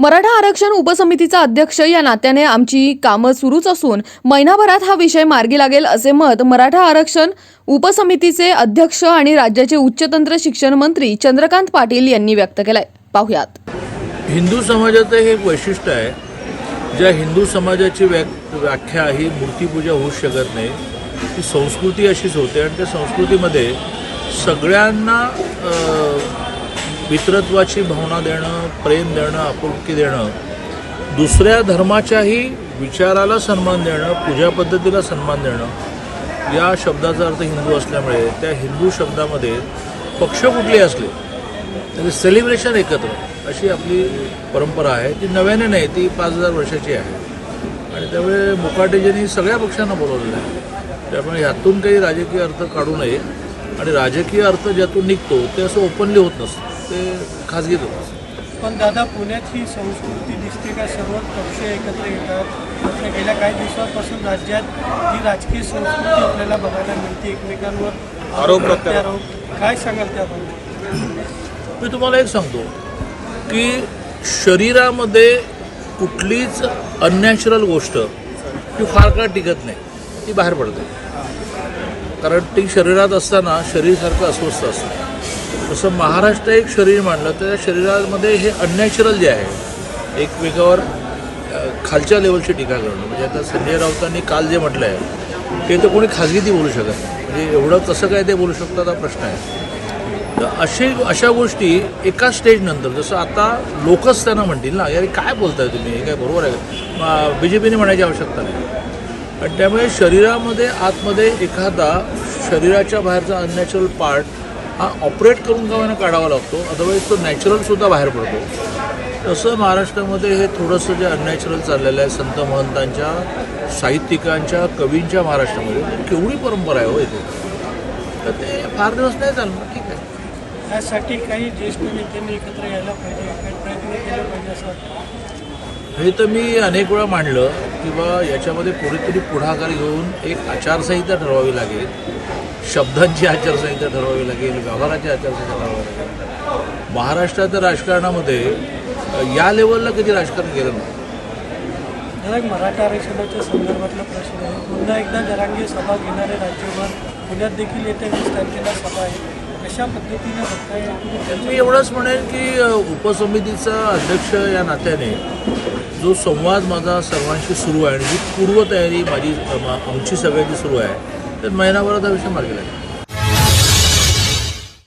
मराठा आरक्षण उपसमितीचा अध्यक्ष या नात्याने आमची कामं सुरूच असून महिनाभरात हा विषय मार्गी लागेल असे मत मराठा आरक्षण उपसमितीचे अध्यक्ष आणि राज्याचे उच्चतंत्र शिक्षण मंत्री चंद्रकांत पाटील यांनी व्यक्त केलंय. पाहुयात. हिंदू समाजाचं हे एक वैशिष्ट्य आहे. ज्या हिंदू समाजाची व्या व्याख्या ही मूर्तीपूजा होऊ शकत नाही. ती संस्कृती अशीच होते आणि त्या संस्कृतीमध्ये सगळ्यांना मित्रत्वाची भावना देणं प्रेम देणं आपुलकी देणं दुसऱ्या धर्माच्याही विचाराला सन्मान देणं पूजा पद्धतीला सन्मान देणं या शब्दाचा अर्थ हिंदू असल्यामुळे त्या हिंदू शब्दामध्ये पक्ष कुठले असले तरी सेलिब्रेशन एकत्र अशी आपली परंपरा आहे. ती नव्याने नाही ती पाच हजार वर्षाची आहे. आणि त्यामुळे मुकाटेजींनी सगळ्या पक्षांना बोलवलेलं आहे. त्यामुळे ह्यातून काही राजकीय अर्थ काढू नये. आणि राजकीय अर्थ ज्यातून निघतो ते असं ओपनली होत नसतं. ते खाजगीत होत पण दादा पुण्यात ही संस्कृती दिसते का? सर्व पक्ष एकत्र येतात. मात्र गेल्या काही दिवसांपासून राज्यात ही राजकीय संस्कृती आपल्याला बघायला मिळते एकमेकांवर आरोप प्रत्यारोप. काय सांगाल त्याबद्दल? मी तुम्हाला एक सांगतो की शरीरामध्ये कुठलीच अननॅचरल गोष्ट ही फार काळ टिकत नाही. ती बाहेर पडते. कारण ती शरीरात असताना शरीरसारखं अस्वस्थ असतं. जसं महाराष्ट्र एक शरीर मांडलं तर त्या शरीरामध्ये हे अननॅचरल जे आहे एकमेकावर खालच्या लेवलची टीका करणं. म्हणजे आता संजय राऊतांनी काल जे म्हटलं आहे ते तर कोणी खाजगीती बोलू शकत नाही. म्हणजे एवढं कसं काय ते बोलू शकतात हा प्रश्न आहे. तर असे अशा गोष्टी एका स्टेजनंतर जसं आता लोकच त्यांना म्हणतील ना यार काय बोलताय तुम्ही? हे काय बरोबर आहे बी जे पीने म्हणायची आवश्यकता नाही. आणि त्यामुळे शरीरामध्ये आतमध्ये एखादा शरीराच्या बाहेरचा अननॅचरल पार्ट हा ऑपरेट करून गावानं काढावा लागतो. अदरवाईज तो नॅचरलसुद्धा बाहेर पडतो. तसं महाराष्ट्रामध्ये हे थोडंसं जे अननॅचरल चाललेलं आहे संत महंतांच्या साहित्यिकांच्या कवींच्या महाराष्ट्रामध्ये केवढी परंपरा आहे हो इथे. तर ते फार दिवस नाही चालणार. ठीक आहे. यासाठी काही ज्येष्ठ नेत्यांनी एकत्र यायला पाहिजे प्रयत्न केले पाहिजे असं. हे तर मी अनेक वेळा मांडलं की बा याच्यामध्ये कोणीतरी पुढाकार घेऊन एक आचारसंहिता ठरवावी लागेल. शब्दांची आचारसंहिता ठरवावी लागेल व्यवहाराची आचारसंहिता ठरवावी लागेल. महाराष्ट्राच्या राजकारणामध्ये या लेवलला कधी राजकारण केलं नाही? एक मराठा आरक्षणाच्या संदर्भातला प्रश्न आहे. पुन्हा एकदा जरांगी सभा घेणारे राज्यभर पुण्यात देखील येत्या वीस तारखेला सभा आहे. कशा पद्धतीने बघता मी एवढंच म्हणेन की उपसमितीचा अध्यक्ष या नात्याने जो संवाद माझा सर्वांशी सुरू आहे आणि जी पूर्वतयारी माझी आमची सगळ्यांची सुरू आहे तर महिनाभराचा विषय मार्गी लागेल